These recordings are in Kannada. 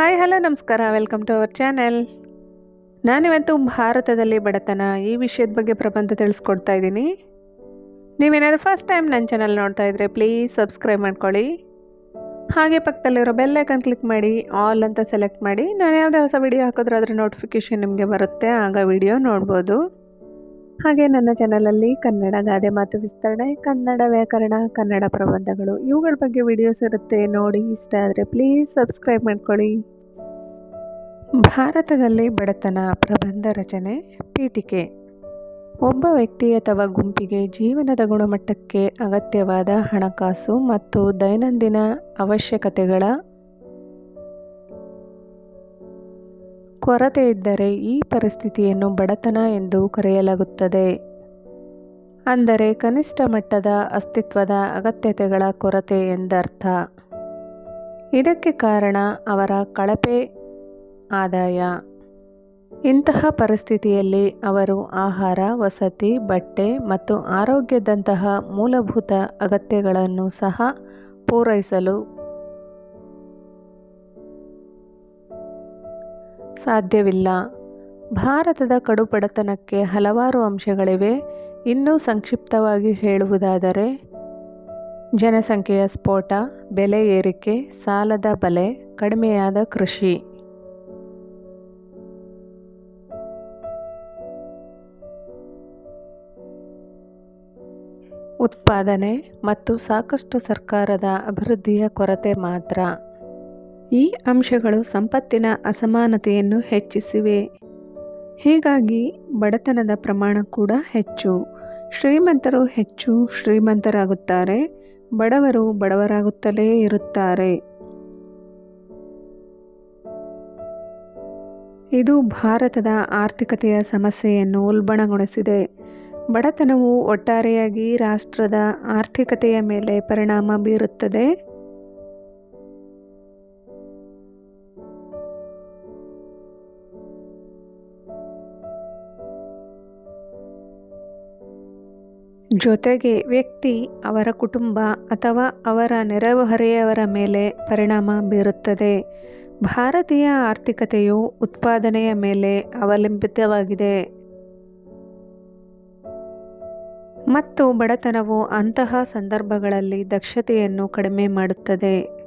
ಹಾಯ್, ಹಲೋ, ನಮಸ್ಕಾರ. ವೆಲ್ಕಮ್ ಟು ಅವರ್ ಚಾನೆಲ್ ನಾನಿವತ್ತು ಭಾರತದಲ್ಲಿ ಬಡತನ ಈ ವಿಷಯದ ಬಗ್ಗೆ ಪ್ರಬಂಧ ತಿಳಿಸ್ಕೊಡ್ತಾ ಇದ್ದೀನಿ. ನೀವೇನಾದರೂ ಫಸ್ಟ್ ಟೈಮ್ ನನ್ನ ಚಾನಲ್ ನೋಡ್ತಾ ಇದ್ರೆ ಪ್ಲೀಸ್ ಸಬ್ಸ್ಕ್ರೈಬ್ ಮಾಡ್ಕೊಳ್ಳಿ. ಹಾಗೆ ಪಕ್ಕದಲ್ಲಿರೋ ಬೆಲ್ ಐಕನ್ ಕ್ಲಿಕ್ ಮಾಡಿ ಆಲ್ ಅಂತ ಸೆಲೆಕ್ಟ್ ಮಾಡಿ, ನಾನು ಯಾವುದೇ ಹೊಸ ವಿಡಿಯೋ ಹಾಕಿದ್ರೆ ಅದರ ನೋಟಿಫಿಕೇಷನ್ ನಿಮಗೆ ಬರುತ್ತೆ, ಆಗ ವಿಡಿಯೋ ನೋಡ್ಬೋದು. ಹಾಗೆ ನನ್ನ ಚಾನಲಲ್ಲಿ ಕನ್ನಡ ಗಾದೆ ಮಾತು ವಿಸ್ತರಣೆ, ಕನ್ನಡ ವ್ಯಾಕರಣ, ಕನ್ನಡ ಪ್ರಬಂಧಗಳು, ಇವುಗಳ ಬಗ್ಗೆ ವಿಡಿಯೋಸ್ ಇರುತ್ತೆ, ನೋಡಿ, ಇಷ್ಟ ಆದರೆ ಪ್ಲೀಸ್ ಸಬ್ಸ್ಕ್ರೈಬ್ ಮಾಡ್ಕೊಳ್ಳಿ. ಭಾರತದಲ್ಲಿ ಬಡತನ ಪ್ರಬಂಧ ರಚನೆ, ಪೀಠಿಕೆ. ಒಬ್ಬ ವ್ಯಕ್ತಿ ಅಥವಾ ಗುಂಪಿಗೆ ಜೀವನದ ಗುಣಮಟ್ಟಕ್ಕೆ ಅಗತ್ಯವಾದ ಹಣಕಾಸು ಮತ್ತು ದೈನಂದಿನ ಅವಶ್ಯಕತೆಗಳ ಕೊರತೆ ಇದ್ದರೆ ಈ ಪರಿಸ್ಥಿತಿಯನ್ನು ಬಡತನ ಎಂದು ಕರೆಯಲಾಗುತ್ತದೆ. ಅಂದರೆ ಕನಿಷ್ಠ ಮಟ್ಟದ ಅಸ್ತಿತ್ವದ ಅಗತ್ಯತೆಗಳ ಕೊರತೆ ಎಂದರ್ಥ. ಇದಕ್ಕೆ ಕಾರಣ ಅವರ ಕಳಪೆ ಆದಾಯ. ಇಂತಹ ಪರಿಸ್ಥಿತಿಯಲ್ಲಿ ಅವರು ಆಹಾರ, ವಸತಿ, ಬಟ್ಟೆ ಮತ್ತು ಆರೋಗ್ಯದಂತಹ ಮೂಲಭೂತ ಅಗತ್ಯಗಳನ್ನು ಸಹ ಪೂರೈಸಲು ಸಾಧ್ಯವಿಲ್ಲ. ಭಾರತದ ಕಡುಪಡತನಕ್ಕೆ ಹಲವಾರು ಅಂಶಗಳಿವೆ. ಇನ್ನೂ ಸಂಕ್ಷಿಪ್ತವಾಗಿ ಹೇಳುವುದಾದರೆ, ಜನಸಂಖ್ಯೆಯ ಸ್ಫೋಟ, ಬೆಲೆ ಏರಿಕೆ, ಸಾಲದ ಬಲೆ, ಕಡಿಮೆಯಾದ ಕೃಷಿ. ಉತ್ಪಾದನೆ ಮತ್ತು ಸಾಕಷ್ಟು ಸರ್ಕಾರದ ಅಭಿವೃದ್ಧಿಯ ಕೊರತೆ ಮಾತ್ರ. ಈ ಅಂಶಗಳು ಸಂಪತ್ತಿನ ಅಸಮಾನತೆಯನ್ನು ಹೆಚ್ಚಿಸಿವೆ. ಹೀಗಾಗಿ ಬಡತನದ ಪ್ರಮಾಣ ಕೂಡ ಹೆಚ್ಚು. ಶ್ರೀಮಂತರು ಹೆಚ್ಚು ಶ್ರೀಮಂತರಾಗುತ್ತಾರೆ, ಬಡವರು ಬಡವರಾಗುತ್ತಲೇ ಇರುತ್ತಾರೆ. ಇದು ಭಾರತದ ಆರ್ಥಿಕತೆಯ ಸಮಸ್ಯೆಯನ್ನು ಉಲ್ಬಣಗೊಳಿಸಿದೆ. ಬಡತನವು ಒಟ್ಟಾರೆಯಾಗಿ ರಾಷ್ಟ್ರದ ಆರ್ಥಿಕತೆಯ ಮೇಲೆ ಪರಿಣಾಮ ಬೀರುತ್ತದೆ. ಜೊತೆಗೆ ವ್ಯಕ್ತಿ ಅವರ ಕುಟುಂಬ ಅಥವಾ ಅವರ ನೆರೆಹೊರೆಯವರ ಮೇಲೆ ಪರಿಣಾಮ ಬೀರುತ್ತದೆ. ಭಾರತೀಯ ಆರ್ಥಿಕತೆಯು ಉತ್ಪಾದನೆಯ ಮೇಲೆ ಅವಲಂಬಿತವಾಗಿದೆ. ಮತ್ತು ಬಡತನವು ಅಂತಹ ಸಂದರ್ಭಗಳಲ್ಲಿ ದಕ್ಷತೆಯನ್ನು ಕಡಿಮೆ ಮಾಡುತ್ತದೆ.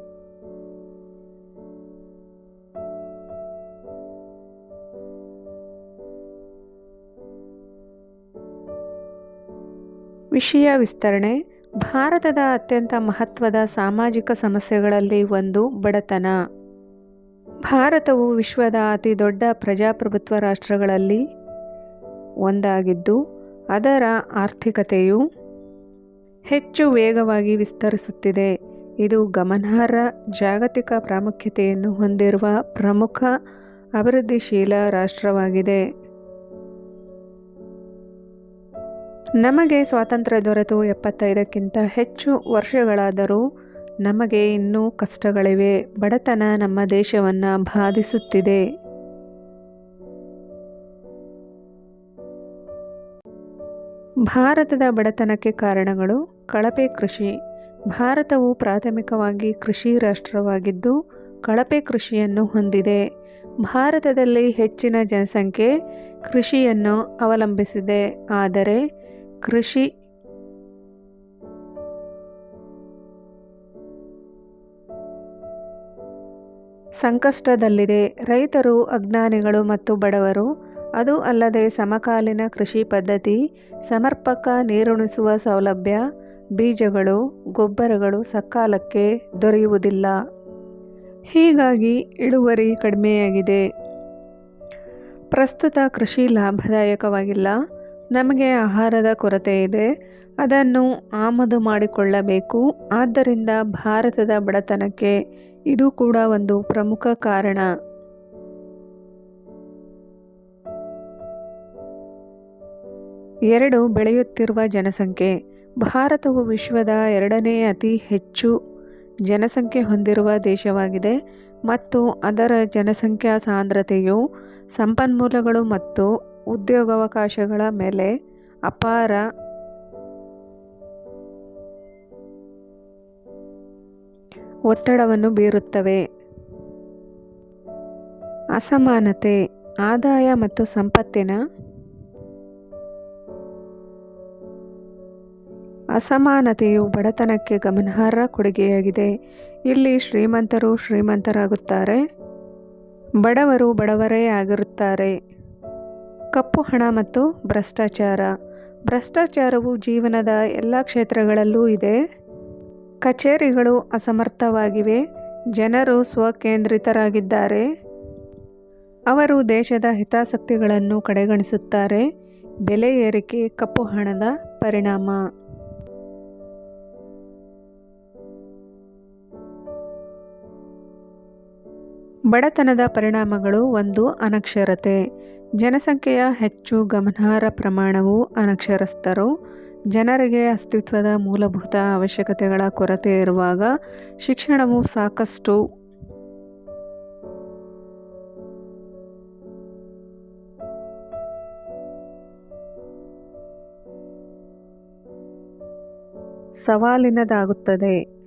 ವಿಷಯ ವಿಸ್ತರಣೆ. ಭಾರತದ ಅತ್ಯಂತ ಮಹತ್ವದ ಸಾಮಾಜಿಕ ಸಮಸ್ಯೆಗಳಲ್ಲಿ ಒಂದು ಬಡತನ. ಭಾರತವು ವಿಶ್ವದ ಅತಿ ದೊಡ್ಡ ಪ್ರಜಾಪ್ರಭುತ್ವ ರಾಷ್ಟ್ರಗಳಲ್ಲಿ ಒಂದಾಗಿದ್ದು, ಅದರ ಆರ್ಥಿಕತೆಯು ಹೆಚ್ಚು ವೇಗವಾಗಿ ವಿಸ್ತರಿಸುತ್ತಿದೆ. ಇದು ಗಮನಾರ್ಹ ಜಾಗತಿಕ ಪ್ರಾಮುಖ್ಯತೆಯನ್ನು ಹೊಂದಿರುವ ಪ್ರಮುಖ ಅಭಿವೃದ್ಧಿಶೀಲ ರಾಷ್ಟ್ರವಾಗಿದೆ. ನಮಗೆ ಸ್ವಾತಂತ್ರ್ಯ ದೊರೆತು ಎಪ್ಪತ್ತೈದಕ್ಕಿಂತ ಹೆಚ್ಚು ವರ್ಷಗಳಾದರೂ ನಮಗೆ ಇನ್ನೂ ಕಷ್ಟಗಳಿವೆ. ಬಡತನ ನಮ್ಮ ದೇಶವನ್ನು ಬಾಧಿಸುತ್ತಿದೆ. ಭಾರತದ ಬಡತನಕ್ಕೆ ಕಾರಣಗಳು ಕಳಪೆ ಕೃಷಿ. ಭಾರತವು ಪ್ರಾಥಮಿಕವಾಗಿ ಕೃಷಿ ರಾಷ್ಟ್ರವಾಗಿದ್ದು ಕಳಪೆ ಕೃಷಿಯನ್ನು ಹೊಂದಿದೆ. ಭಾರತದಲ್ಲಿ ಹೆಚ್ಚಿನ ಜನಸಂಖ್ಯೆ ಕೃಷಿಯನ್ನು ಅವಲಂಬಿಸಿದೆ. ಆದರೆ ಕೃಷಿ ಸಂಕಷ್ಟದಲ್ಲಿದೆ. ರೈತರು, ಅಜ್ಞಾನಿಗಳು ಮತ್ತು ಬಡವರು, ಅದು ಅಲ್ಲದೆ ಸಮಕಾಲೀನ ಕೃಷಿ ಪದ್ಧತಿ, ಸಮರ್ಪಕ ನೀರುಣಿಸುವ ಸೌಲಭ್ಯ, ಬೀಜಗಳು, ಗೊಬ್ಬರಗಳು ಸಕಾಲಕ್ಕೆ ದೊರೆಯುವುದಿಲ್ಲ. ಹೀಗಾಗಿ ಇಳುವರಿ ಕಡಿಮೆಯಾಗಿದೆ. ಪ್ರಸ್ತುತ ಕೃಷಿ ಲಾಭದಾಯಕವಾಗಿಲ್ಲ. ನಮಗೆ ಆಹಾರದ ಕೊರತೆ ಇದೆ. ಅದನ್ನು ಆಮದು ಮಾಡಿಕೊಳ್ಳಬೇಕು. ಆದ್ದರಿಂದ ಭಾರತದ ಬಡತನಕ್ಕೆ ಇದು ಕೂಡ ಒಂದು ಪ್ರಮುಖ ಕಾರಣ. ಎರಡು ಬೆಳೆಯುತ್ತಿರುವ ಜನಸಂಖ್ಯೆ. ಭಾರತವು ವಿಶ್ವದ ಎರಡನೇ ಅತಿ ಹೆಚ್ಚು ಜನಸಂಖ್ಯೆ ಹೊಂದಿರುವ ದೇಶವಾಗಿದೆ ಮತ್ತು ಅದರ ಜನಸಂಖ್ಯಾ ಸಾಂದ್ರತೆಯು ಸಂಪನ್ಮೂಲಗಳು ಮತ್ತು ಉದ್ಯೋಗಾವಕಾಶಗಳ ಮೇಲೆ ಅಪಾರ ಒತ್ತಡವನ್ನು ಬೀರುತ್ತವೆ. ಅಸಮಾನತೆ, ಆದಾಯ ಮತ್ತು ಸಂಪತ್ತಿನ ಅಸಮಾನತೆಯು ಬಡತನಕ್ಕೆ ಗಮನಾರ್ಹ ಕೊಡುಗೆಯಾಗಿದೆ. ಇಲ್ಲಿ ಶ್ರೀಮಂತರು ಶ್ರೀಮಂತರಾಗುತ್ತಾರೆ. ಬಡವರು ಬಡವರೇ ಆಗಿರುತ್ತಾರೆ. ಕಪ್ಪು ಹಣ ಮತ್ತು ಭ್ರಷ್ಟಾಚಾರ. ಭ್ರಷ್ಟಾಚಾರವು ಜೀವನದ ಎಲ್ಲ ಕ್ಷೇತ್ರಗಳಲ್ಲೂ ಇದೆ. ಕಚೇರಿಗಳು ಅಸಮರ್ಥವಾಗಿವೆ. ಜನರು ಸ್ವಕೇಂದ್ರಿತರಾಗಿದ್ದಾರೆ. ಅವರು ದೇಶದ ಹಿತಾಸಕ್ತಿಗಳನ್ನು ಕಡೆಗಣಿಸುತ್ತಾರೆ. ಬೆಲೆ ಏರಿಕೆ ಕಪ್ಪು ಹಣದ ಪರಿಣಾಮ. ಬಡತನದ ಪರಿಣಾಮಗಳು ಒಂದು ಅನಕ್ಷರತೆ. ಜನಸಂಖ್ಯೆಯ ಹೆಚ್ಚು ಗಮನಾರ್ಹ ಪ್ರಮಾಣವು ಅನಕ್ಷರಸ್ಥರು. ಜನರಿಗೆ ಅಸ್ತಿತ್ವದ ಮೂಲಭೂತ ಅವಶ್ಯಕತೆಗಳ ಕೊರತೆ ಇರುವಾಗ ಶಿಕ್ಷಣವು ಸಾಕಷ್ಟು ಸವಾಲಿನದಾಗುತ್ತದೆ.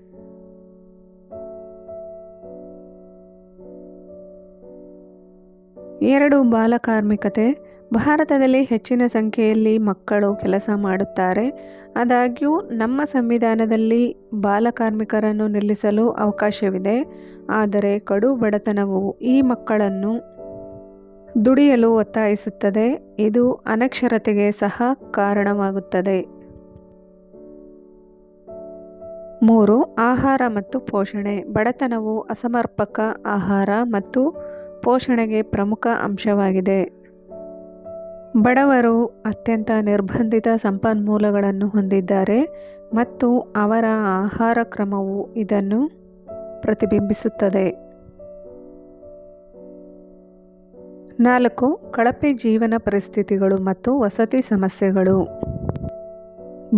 ಎರಡು ಬಾಲಕಾರ್ಮಿಕತೆ ಭಾರತದಲ್ಲಿ ಹೆಚ್ಚಿನ ಸಂಖ್ಯೆಯಲ್ಲಿ ಮಕ್ಕಳು ಕೆಲಸ ಮಾಡುತ್ತಾರೆ. ಆದಾಗ್ಯೂ, ನಮ್ಮ ಸಂವಿಧಾನದಲ್ಲಿ ಬಾಲಕಾರ್ಮಿಕರನ್ನು ನಿಲ್ಲಿಸಲು ಅವಕಾಶವಿದೆ. ಆದರೆ, ಕಡು ಬಡತನವು ಈ ಮಕ್ಕಳನ್ನು ದುಡಿಯಲು ಒತ್ತಾಯಿಸುತ್ತದೆ. ಇದು ಅನಕ್ಷರತೆಗೆ ಸಹ ಕಾರಣವಾಗುತ್ತದೆ. ಮೂರು, ಆಹಾರ ಮತ್ತು ಪೋಷಣೆ. ಬಡತನವು ಅಸಮರ್ಪಕ ಆಹಾರ ಮತ್ತು ಪೋಷಣೆಗೆ ಪ್ರಮುಖ ಅಂಶವಾಗಿದೆ. ಬಡವರು ಅತ್ಯಂತ ನಿರ್ಬಂಧಿತ ಸಂಪನ್ಮೂಲಗಳನ್ನು ಹೊಂದಿದ್ದಾರೆ ಮತ್ತು ಅವರ ಆಹಾರ ಕ್ರಮವು ಇದನ್ನು ಪ್ರತಿಬಿಂಬಿಸುತ್ತದೆ. ನಾಲ್ಕು, ಕಳಪೆ ಜೀವನ ಪರಿಸ್ಥಿತಿಗಳು ಮತ್ತು ವಸತಿ ಸಮಸ್ಯೆಗಳು.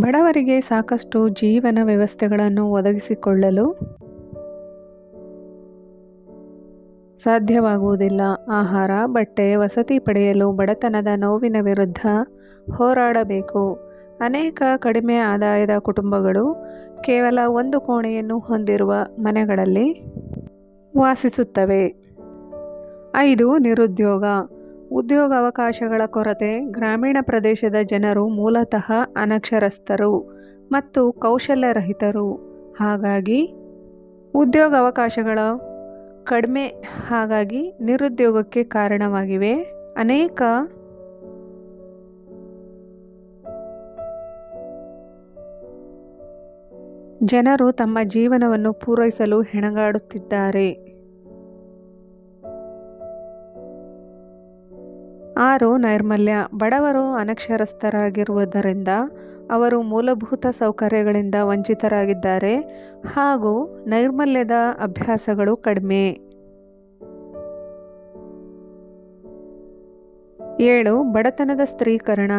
ಬಡವರಿಗೆ ಸಾಕಷ್ಟು ಜೀವನ ವ್ಯವಸ್ಥೆಗಳನ್ನು ಒದಗಿಸಿಕೊಳ್ಳಲು ಸಾಧ್ಯವಾಗುವುದಿಲ್ಲ. ಆಹಾರ, ಬಟ್ಟೆ, ವಸತಿ ಪಡೆಯಲು ಬಡತನದ ನೋವಿನ ವಿರುದ್ಧ ಹೋರಾಡಬೇಕು. ಅನೇಕ ಕಡಿಮೆ ಆದಾಯದ ಕುಟುಂಬಗಳು ಕೇವಲ ಒಂದು ಕೋಣೆಯನ್ನು ಹೊಂದಿರುವ ಮನೆಗಳಲ್ಲಿ ವಾಸಿಸುತ್ತವೆ. ಐದು, ನಿರುದ್ಯೋಗ. ಉದ್ಯೋಗ ಅವಕಾಶಗಳ ಕೊರತೆ. ಗ್ರಾಮೀಣ ಪ್ರದೇಶದ ಜನರು ಮೂಲತಃ ಅನಕ್ಷರಸ್ಥರು ಮತ್ತು ಕೌಶಲ್ಯರಹಿತರು. ಹಾಗಾಗಿ ಉದ್ಯೋಗ ಅವಕಾಶಗಳ ಕಡಿಮೆ ಹಾಗಾಗಿ ನಿರುದ್ಯೋಗಕ್ಕೆ ಕಾರಣವಾಗಿವೆ. ಅನೇಕ ಜನರು ತಮ್ಮ ಜೀವನವನ್ನು ಪೂರೈಸಲು ಹೆಣಗಾಡುತ್ತಿದ್ದಾರೆ. ಆರು ನೈರ್ಮಲ್ಯ ಬಡವರು ಅನಕ್ಷರಸ್ಥರಾಗಿರುವುದರಿಂದ ಅವರು ಮೂಲಭೂತ ಸೌಕರ್ಯಗಳಿಂದ ವಂಚಿತರಾಗಿದ್ದಾರೆ ಹಾಗೂ ನೈರ್ಮಲ್ಯದ ಅಭ್ಯಾಸಗಳು ಕಡಿಮೆ. ಏಳು, ಬಡತನದ ಸ್ತ್ರೀಕರಣ.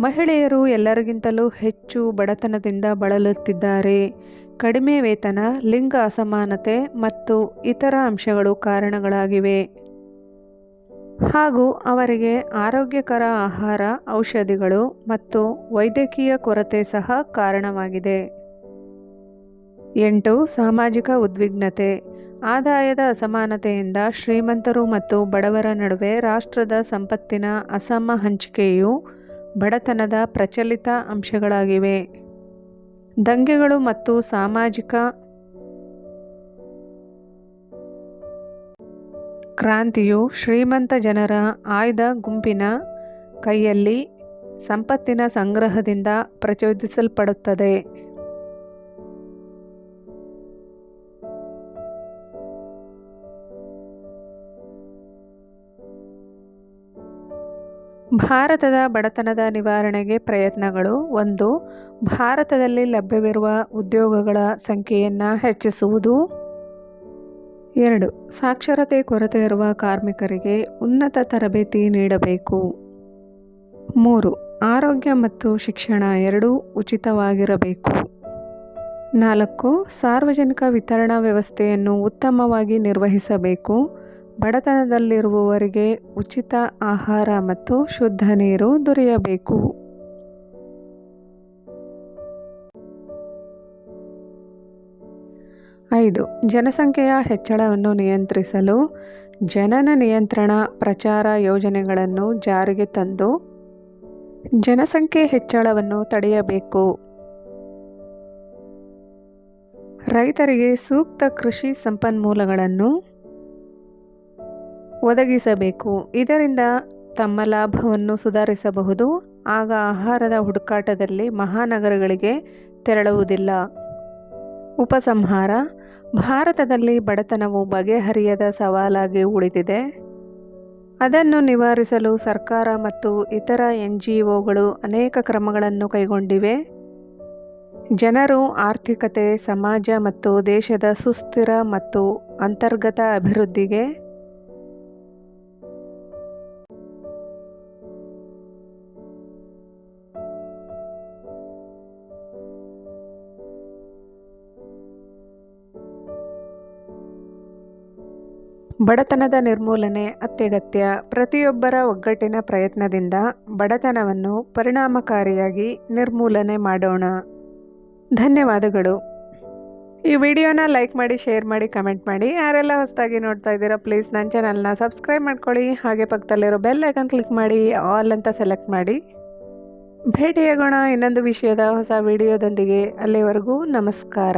ಮಹಿಳೆಯರು ಎಲ್ಲರಿಗಿಂತಲೂ ಹೆಚ್ಚು ಬಡತನದಿಂದ ಬಳಲುತ್ತಿದ್ದಾರೆ. ಕಡಿಮೆ ವೇತನ, ಲಿಂಗ ಅಸಮಾನತೆ ಮತ್ತು ಇತರ ಅಂಶಗಳು ಕಾರಣಗಳಾಗಿವೆ. ಹಾಗೂ ಅವರಿಗೆ ಆರೋಗ್ಯಕರ ಆಹಾರ, ಔಷಧಿಗಳು ಮತ್ತು ವೈದ್ಯಕೀಯ ಕೊರತೆ ಸಹ ಕಾರಣವಾಗಿದೆ. ಎಂಟು, ಸಾಮಾಜಿಕ ಉದ್ವಿಗ್ನತೆ. ಆದಾಯದ ಅಸಮಾನತೆಯಿಂದ ಶ್ರೀಮಂತರು ಮತ್ತು ಬಡವರ ನಡುವೆ ರಾಷ್ಟ್ರದ ಸಂಪತ್ತಿನ ಅಸಮ ಹಂಚಿಕೆಯು ಬಡತನದ ಪ್ರಚಲಿತ ಅಂಶಗಳಾಗಿವೆ. ದಂಗೆಗಳು ಮತ್ತು ಸಾಮಾಜಿಕ ಕ್ರಾಂತಿಯು ಶ್ರೀಮಂತ ಜನರ ಆಯ್ದ ಗುಂಪಿನ ಕೈಯಲ್ಲಿ ಸಂಪತ್ತಿನ ಸಂಗ್ರಹದಿಂದ ಪ್ರಚೋದಿಸಲ್ಪಡುತ್ತದೆ. ಭಾರತದ ಬಡತನದ ನಿವಾರಣೆಗೆ ಪ್ರಯತ್ನಗಳು ಒಂದು, ಭಾರತದಲ್ಲಿ ಲಭ್ಯವಿರುವ ಉದ್ಯೋಗಗಳ ಸಂಖ್ಯೆಯನ್ನು ಹೆಚ್ಚಿಸುವುದು. ಎರಡು. ಸಾಕ್ಷರತೆ ಕೊರತೆ ಇರುವ ಕಾರ್ಮಿಕರಿಗೆ ಉನ್ನತ ತರಬೇತಿ ನೀಡಬೇಕು. ಮೂರು. ಆರೋಗ್ಯ ಮತ್ತು ಶಿಕ್ಷಣ ಎರಡೂ ಉಚಿತವಾಗಿರಬೇಕು. ನಾಲ್ಕು. ಸಾರ್ವಜನಿಕ ವಿತರಣಾ ವ್ಯವಸ್ಥೆಯನ್ನು ಉತ್ತಮವಾಗಿ ನಿರ್ವಹಿಸಬೇಕು. ಬಡತನದಲ್ಲಿರುವವರಿಗೆ ಉಚಿತ ಆಹಾರ ಮತ್ತು ಶುದ್ಧ ನೀರು ದೊರೆಯಬೇಕು. ಐದು. ಜನಸಂಖ್ಯೆಯ ಹೆಚ್ಚಳವನ್ನು ನಿಯಂತ್ರಿಸಲು ಜನನ ನಿಯಂತ್ರಣ ಪ್ರಚಾರ ಯೋಜನೆಗಳನ್ನು ಜಾರಿಗೆ ತಂದು ಜನಸಂಖ್ಯೆ ಹೆಚ್ಚಳವನ್ನು ತಡೆಯಬೇಕು. ರೈತರಿಗೆ ಸೂಕ್ತ ಕೃಷಿ ಸಂಪನ್ಮೂಲಗಳನ್ನು ಒದಗಿಸಬೇಕು. ಇದರಿಂದ ತಮ್ಮ ಲಾಭವನ್ನು ಸುಧಾರಿಸಬಹುದು. ಆಗ ಆಹಾರದ ಹುಡುಕಾಟದಲ್ಲಿ ಮಹಾನಗರಗಳಿಗೆ ತೆರಳುವುದಿಲ್ಲ. ಉಪಸಂಹಾರ. ಭಾರತದಲ್ಲಿ ಬಡತನವು ಬಗೆಹರಿಯದ ಸವಾಲಾಗಿ ಉಳಿದಿದೆ. ಅದನ್ನು ನಿವಾರಿಸಲು ಸರ್ಕಾರ ಮತ್ತು ಇತರ ಎನ್ ಜಿ ಒಗಳು ಅನೇಕ ಕ್ರಮಗಳನ್ನು ಕೈಗೊಂಡಿವೆ. ಜನರು ಆರ್ಥಿಕತೆ, ಸಮಾಜ ಮತ್ತು ದೇಶದ ಸುಸ್ಥಿರ ಮತ್ತು ಅಂತರ್ಗತ ಅಭಿವೃದ್ಧಿಗೆ ಬಡತನದ ನಿರ್ಮೂಲನೆ ಅತ್ಯಗತ್ಯ. ಪ್ರತಿಯೊಬ್ಬರ ಒಗ್ಗಟ್ಟಿನ ಪ್ರಯತ್ನದಿಂದ ಬಡತನವನ್ನು ಪರಿಣಾಮಕಾರಿಯಾಗಿ ನಿರ್ಮೂಲನೆ ಮಾಡೋಣ. ಧನ್ಯವಾದಗಳು. ಈ ವಿಡಿಯೋನ ಲೈಕ್ ಮಾಡಿ, ಶೇರ್ ಮಾಡಿ, ಕಮೆಂಟ್ ಮಾಡಿ. ಯಾರೆಲ್ಲ ಹೊಸದಾಗಿ ನೋಡ್ತಾ ಇದ್ದೀರಾ, ಪ್ಲೀಸ್ ನನ್ನ ಚಾನಲ್ನ ಸಬ್ಸ್ಕ್ರೈಬ್ ಮಾಡ್ಕೊಳ್ಳಿ. ಹಾಗೆ ಪಕ್ಕದಲ್ಲಿರೋ ಬೆಲ್ ಐಕನ್ ಕ್ಲಿಕ್ ಮಾಡಿ, ಆಲ್ ಅಂತ ಸೆಲೆಕ್ಟ್ ಮಾಡಿ. ಭೇಟಿಯಾಗೋಣ ಇನ್ನೊಂದು ವಿಷಯದ ಹೊಸ ವಿಡಿಯೋದೊಂದಿಗೆ. ಅಲ್ಲಿವರೆಗೂ ನಮಸ್ಕಾರ.